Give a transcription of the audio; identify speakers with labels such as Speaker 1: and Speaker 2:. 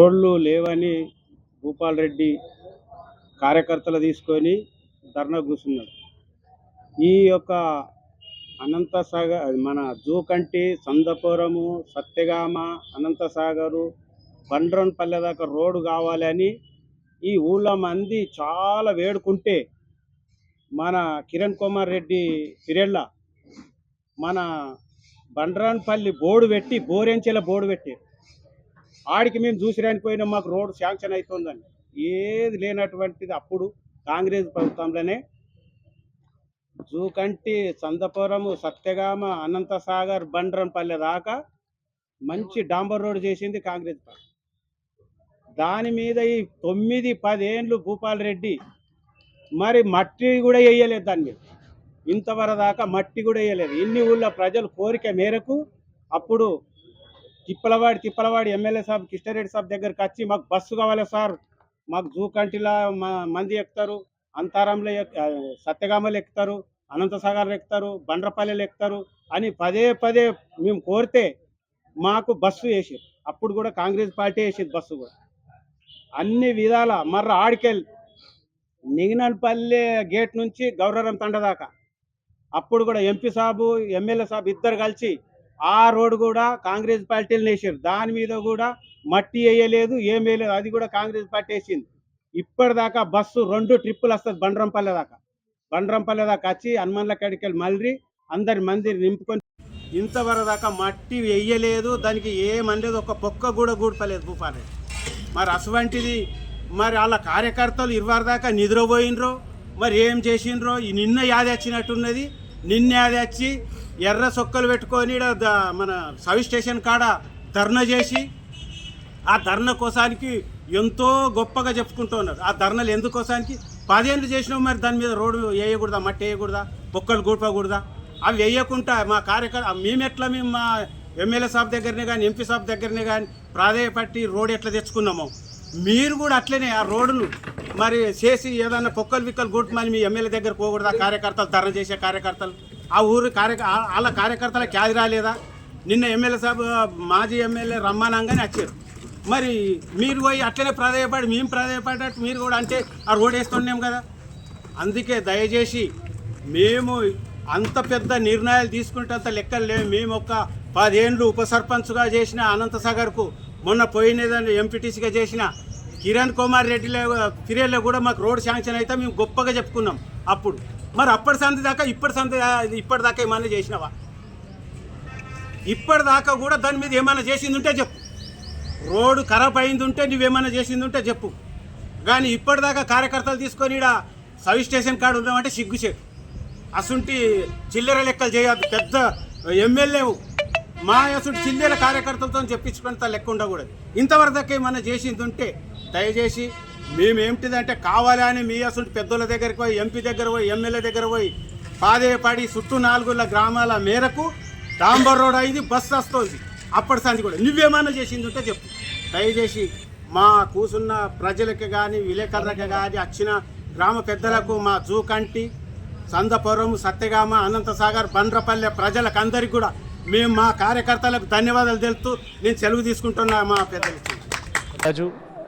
Speaker 1: రోడ్లు లేవని భూపాల్ రెడ్డి కార్యకర్తలు తీసుకొని ధర్నా కూర్చున్నాడు ఈ యొక్క అనంతసాగర్ మన జూకంటి సందపురము సత్యగామ అనంతసాగరు బండ్రన్పల్లె దాకా రోడ్డు కావాలని ఈ ఊళ్ళో మంది చాలా వేడుకుంటే మన కిరణ్ కుమార్ రెడ్డి పిరెళ్ళ మన బండ్రాన్పల్లి బోర్డు పెట్టి బోరెంచెల బోర్డు పెట్టి ఆడికి మేము చూసిరానికి పోయినా మాకు రోడ్డు శాంక్షన్ అవుతుందని ఏది లేనటువంటిది అప్పుడు కాంగ్రెస్ ప్రభుత్వంలోనే జూకంటి సందపురము సత్యగామ అనంతసాగర్ బండ్రంపల్లె దాకా మంచి డాంబర్ రోడ్ చేసింది కాంగ్రెస్ పార్టీ. దాని మీద ఈ తొమ్మిది పదేండ్లు భూపాల్ రెడ్డి మరి మట్టి కూడా వేయలేదు దాని మీద ఇంతవరదాకా మట్టి కూడా వేయలేదు. ఇన్ని ఊళ్ళో ప్రజలు కోరిక మేరకు అప్పుడు తిప్పలవాడి తిప్పలవాడి ఎమ్మెల్యే సాబ్ కిష్టారెడ్డి సాబ్ దగ్గరికి వచ్చి మాకు బస్సు కావాలి సార్ మాకు జూకంటిలా మ- మంది ఎక్కుతారు అంతారంలో సత్యగామలు ఎక్కుతారు అనంతసాగర్లు ఎక్కుతారు బండ్రపల్లెలు ఎక్కుతారు అని పదే పదే మేము కోరితే మాకు బస్సు వేసారు. అప్పుడు కూడా కాంగ్రెస్ పార్టీ వేసేది బస్సు కూడా. అన్ని విధాల మర్ర ఆడికెళ్ళి నిగినపల్లె గేట్ నుంచి గౌరవం తండ దాకా. అప్పుడు కూడా ఎంపీ సాబు ఎమ్మెల్యే సాబు ఇద్దరు కలిసి ఆ రోడ్డు కూడా కాంగ్రెస్ పార్టీలు వేసారు దాని మీద కూడా మట్టి వేయలేదు ఏం వేయలేదు అది కూడా కాంగ్రెస్ పార్టీ వేసింది. ఇప్పటిదాకా బస్సు రెండు ట్రిప్పులు వస్తుంది బండ్రంపల్లె దాకా. బండ్రంపల్లె దాకా వచ్చి హనుమన్ల కడికెళ్ళి వెళ్ళి మళ్ళీ అందరి మంది నింపుకొని ఇంతవరకు దాకా మట్టి వేయలేదు దానికి ఏమనలేదు ఒక పొక్క కూడా గూడపలేదు భూపాలి మరి అటువంటిది మరి వాళ్ళ కార్యకర్తలు ఇరవై దాకా నిద్రపోయినరో. మరి ఏం చేసిండ్రో? ఈ నిన్న యాది వచ్చినట్టున్నది. నిన్న యాది వచ్చి ఎర్ర సొక్కలు పెట్టుకొని మన సబ్ స్టేషన్ కాడ ధర్నా చేసి ఆ ధర్నా కోసానికి ఎంతో గొప్పగా చెప్పుకుంటూ ఉన్నారు. ఆ ధర్నలు ఎందుకోసానికి పదేళ్ళు చేసినావు మరి దాని మీద రోడ్డు వేయకూడదా మట్టి వేయకూడదా బొక్కలు గూడపకూడదా అవి వేయకుండా మా కార్యకర్త మేము ఎట్లా మేము మా ఎమ్మెల్యే సాబ్ దగ్గరనే కానీ ఎంపీ సాబ్ దగ్గరనే కానీ ప్రాధాయపట్టి రోడ్ ఎట్లా తెచ్చుకున్నామో మీరు కూడా అట్లనే ఆ రోడ్డును మరి చేసి ఏదన్నా పొక్కలు విక్కలు గుట్ మళ్ళీ మీ ఎమ్మెల్యే దగ్గర పోకూడదా? కార్యకర్తలు ధర చేసే కార్యకర్తలు. ఆ ఊరు కార్య వాళ్ళ కార్యకర్తల క్యాది రాలేదా? నిన్న ఎమ్మెల్యే సాబ్ మాజీ ఎమ్మెల్యే రమ్మానంగానే వచ్చారు. మరి మీరు పోయి అట్లనే ప్రాధాయపడి మేము ప్రాధాయపడ్డట్టు మీరు కూడా అంటే ఆ రోడ్ వేస్తున్నాం కదా. అందుకే దయచేసి మేము అంత పెద్ద నిర్ణయాలు తీసుకుంటేంత లెక్కలు లేవు. మేము ఒక పదేండ్లు ఉప సర్పంచ్గా చేసిన అనంతసాగర్కు మొన్న పోయినదాన్ని ఎంపీటీసీగా చేసిన కిరణ్ కుమార్ రెడ్డిలో ఫిర్యాదులో కూడా మాకు రోడ్ శాంక్షన్ అయితే మేము గొప్పగా చెప్పుకున్నాం అప్పుడు. మరి అప్పటి సంధి దాకా ఇప్పటి సంధి ఇప్పటిదాకా ఏమైనా చేసినావా? ఇప్పటిదాకా కూడా దాని మీద ఏమైనా చేసింది ఉంటే చెప్పు. రోడ్డు ఖరాబ్ అయింది ఉంటే నువ్వేమైనా చేసింది ఉంటే చెప్పు. కానీ ఇప్పటిదాకా కార్యకర్తలు తీసుకొని ఈడ సబ్ స్టేషన్ కాడ ఉన్నామంటే సిగ్గుచే అసుంటి చిల్లర లెక్కలు చేయాలి పెద్ద ఎమ్మెల్యే మా అసుంటి చిల్లర కార్యకర్తలతో చెప్పించుకున్నంత లెక్క ఉండకూడదు. ఇంతవరకు దాకా చేసింది ఉంటే దయచేసి మేమేమిటిదంటే కావాలని మీ అసలు పెద్దోళ్ళ దగ్గరికి పోయి ఎంపీ దగ్గర పోయి ఎమ్మెల్యే దగ్గర పోయి పాదేపాడి చుట్టూ నాలుగుల గ్రామాల మేరకు డాంబర్ రోడ్ అయింది బస్సు వస్తుంది. అప్పటి సంది కూడా. నువ్వేమన్నా చేసింది ఉంటే చెప్పు. దయచేసి మా కూసున్న ప్రజలకి కానీ విలేకరులకు కానీ వచ్చిన గ్రామ పెద్దలకు మా జూకంటి సందపురం సత్యగామ అనంతసాగర్ బండ్రపల్లె ప్రజలకు అందరికీ కూడా మేము మా కార్యకర్తలకు ధన్యవాదాలు తెలుపుతూ నేను సెలవు తీసుకుంటున్నా మా పెద్దలు
Speaker 2: రాజు